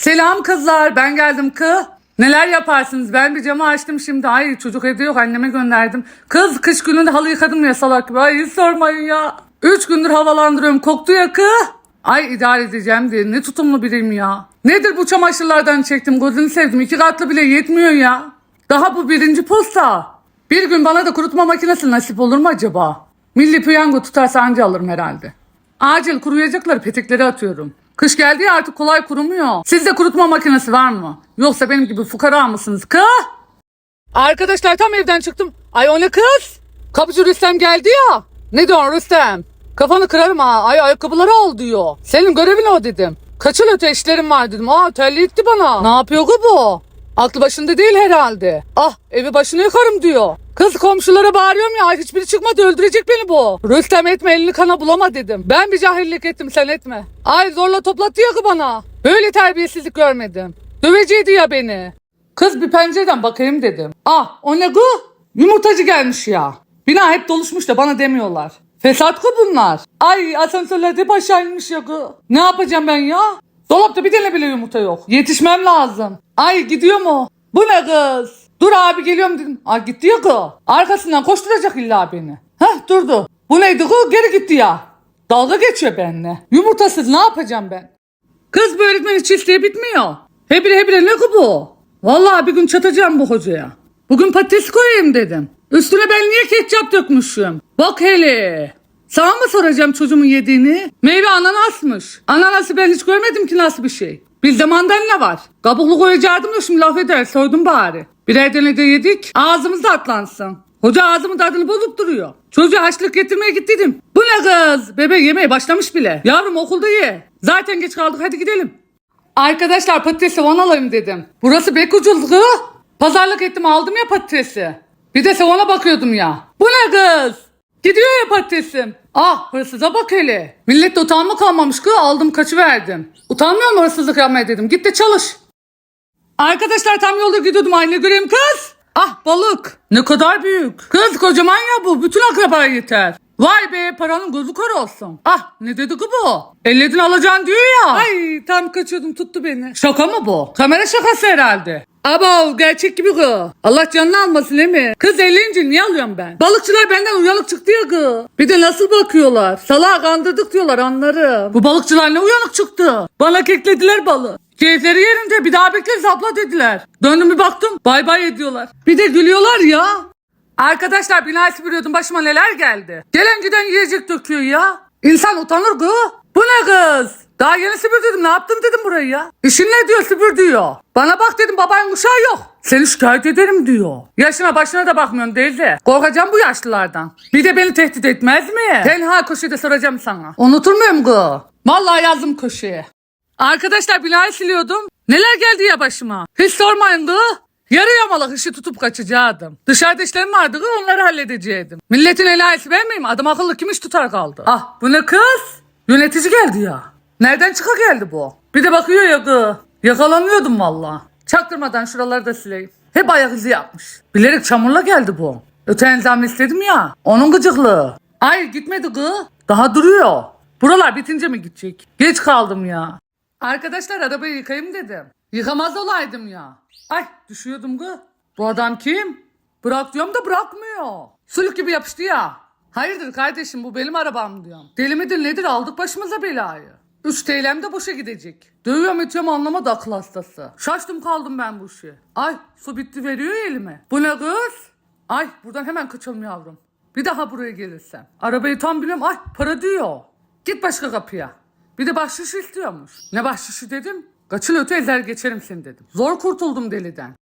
Selam kızlar ben geldim kı. Neler yaparsınız? Ben bir camı açtım şimdi. Ay çocuk evde yok anneme gönderdim. Kız kış gününde halı yıkadım ya salak gibi. Ay sormayın ya. Üç gündür havalandırıyorum koktu ya kı. Ay idare edeceğim diye ne tutumlu biriyim ya. Nedir bu çamaşırlardan çektim gözünü sevdim. iki katlı bile yetmiyor ya. Daha bu birinci posta. Bir gün bana da kurutma makinesi nasip olur mu acaba? Milli piyango tutarsa anca alırım herhalde. Acil kuruyacakları petekleri atıyorum. Kış geldi ya artık kolay kurumuyor. Sizde kurutma makinesi var mı? Yoksa benim gibi fukara mısınız? Kı? Arkadaşlar tam evden çıktım. Ay o ne kız? Kapıcı Rüstem geldi ya. Ne diyorsun Rüstem? Kafanı kırarım ha. Ay ayakkabıları al diyor. Senin görevin o dedim. Kaçın öte işlerim var dedim. Aa terli itti bana. Ne yapıyor bu? Aklı başında değil herhalde. Ah evi başını yıkarım diyor. Kız komşulara bağırıyorum ya hiçbiri çıkmadı öldürecek beni bu. Rüstem etme elini kana bulama dedim. Ben bir cahillik ettim sen etme. Ay zorla toplattı ya ki bana. Böyle terbiyesizlik görmedim. Döveceydi ya beni. Kız bir pencereden bakayım dedim. Ah o ne gu? Yumurtacı gelmiş ya. Bina hep doluşmuş da bana demiyorlar. Fesat kı bunlar. Ay asansörlerde inmiş ya. Ne yapacağım ben ya? Dolapta bir tane bile yumurta yok. Yetişmem lazım. Ay gidiyor mu? Bu ne kız? Dur abi geliyorum dedim. Ay gitti ya kız. Arkasından koşturacak illa beni. Heh durdu. Bu neydi kız? Geri gitti ya. Dalga geçiyor benimle. Yumurtasız ne yapacağım ben? Kız bu öğretmenin çiftliği bitmiyor. Hebire hebire ne ki bu? Vallahi bir gün çatacağım bu hocaya. Bugün patates koyayım dedim. Üstüne ben niye ketçap dökmüşüm? Bak hele. Sana mı soracağım çocuğumun yediğini? Meyve ananasmış. Ananası ben hiç görmedim ki nasıl bir şey. Bizde mandalina var. Kabuklu koyacaktım da şimdi laf eder soydum bari. Birer tane de yedik ağzımız da atlansın. Hoca ağzımın tadını bozup duruyor. Çocuğa açlık getirmeye git dedim. Bu ne kız? Bebe yemeğe başlamış bile. Yavrum okulda ye. Zaten geç kaldık hadi gidelim. Arkadaşlar patatesi soğan alayım dedim. Burası pek ucuzlu. Pazarlık ettim aldım ya patatesi. Bir de soğana bakıyordum ya. Bu ne kız? Gidiyor ya patatesim. Ah hırsıza bak hele. Millette utanma kalmamış kız aldım kaçıverdim. Utanmıyor mu hırsızlık yapmaya dedim. Git de çalış. Arkadaşlar tam yolda gidiyordum aynı göreyim kız. Ah balık. Ne kadar büyük. Kız kocaman ya bu. Bütün akraba yeter. Vay be paranın gözü kör olsun. Ah ne dedi ki bu? Elledin alacaksın diyor ya. Ay tam kaçıyordum tuttu beni. Şaka mı bu? Kamera şakası herhalde. Abo gerçek gibi kız. Allah canını almasın değil mi? Kız elleyince niye alıyorum ben? Balıkçılar benden uyanık çıktı ya kız. Bir de nasıl bakıyorlar? Salağa kandırdık diyorlar anlarım. Bu balıkçılar ne uyanık çıktı. Bana keklediler balı. Keyifleri yerinde bir daha bekleriz abla dediler. Döndüm bir baktım bay bay ediyorlar. Bir de gülüyorlar ya. Arkadaşlar binayı süpürüyordum başıma neler geldi. Gelen giden yiyecek döküyor ya. İnsan utanır gı. Bu ne kız? Daha yeni süpürdüm ne yaptın dedim burayı ya. İşin ne diyor süpür diyor. Bana bak dedim babanın uşağı yok. Seni şikayet ederim diyor. Yaşına başına da bakmıyorsun teyze. Korkacağım bu yaşlılardan. Bir de beni tehdit etmez mi? Tenha köşede soracağım sana. Unutur muyum gı? Vallahi yazdım köşeye. Arkadaşlar binayı siliyordum. Neler geldi ya başıma. Hiç sormayın gı. Yarı yamalak işi tutup kaçacaktım. Dışarıda işlerim vardı onları halledecektim. Milletin elayesi ben miyim? Adam akıllı kim iş tutar kaldı. Ah bu ne kız? Yönetici geldi ya. Nereden çıka geldi bu? Bir de bakıyor ya gı. Yakalanıyordum valla. Çaktırmadan şuraları da sileyim. Hep ayak izi yapmış. Bilerek çamurla geldi bu. Öte enzam istedim ya. Onun gıcıklığı. Ay gitmedi gı. Daha duruyor. Buralar bitince mi gidecek? Geç kaldım ya. Arkadaşlar arabayı yıkayayım dedim. Yıkamaz olaydım ya. Ay düşüyordum gı. Bu adam kim? Bırak diyorum da bırakmıyor. Sülük gibi yapıştı ya. Hayırdır kardeşim bu benim arabam diyorum. Deli midir nedir aldık başımıza belayı. 3 TL'm de boşa gidecek. Dövüyorum etiyorum anlamadı akıl hastası. Şaştım kaldım ben bu işi. Ay su bitti veriyor elime. Bu ne kız? Ay buradan hemen kaçalım yavrum. Bir daha buraya gelirsem. Arabayı tam biliyorum. Ay para diyor. Git başka kapıya. Bir de bahşiş istiyormuş. Ne bahşişi dedim? Kaçıl öte ezer geçerim seni dedim. Zor kurtuldum deliden.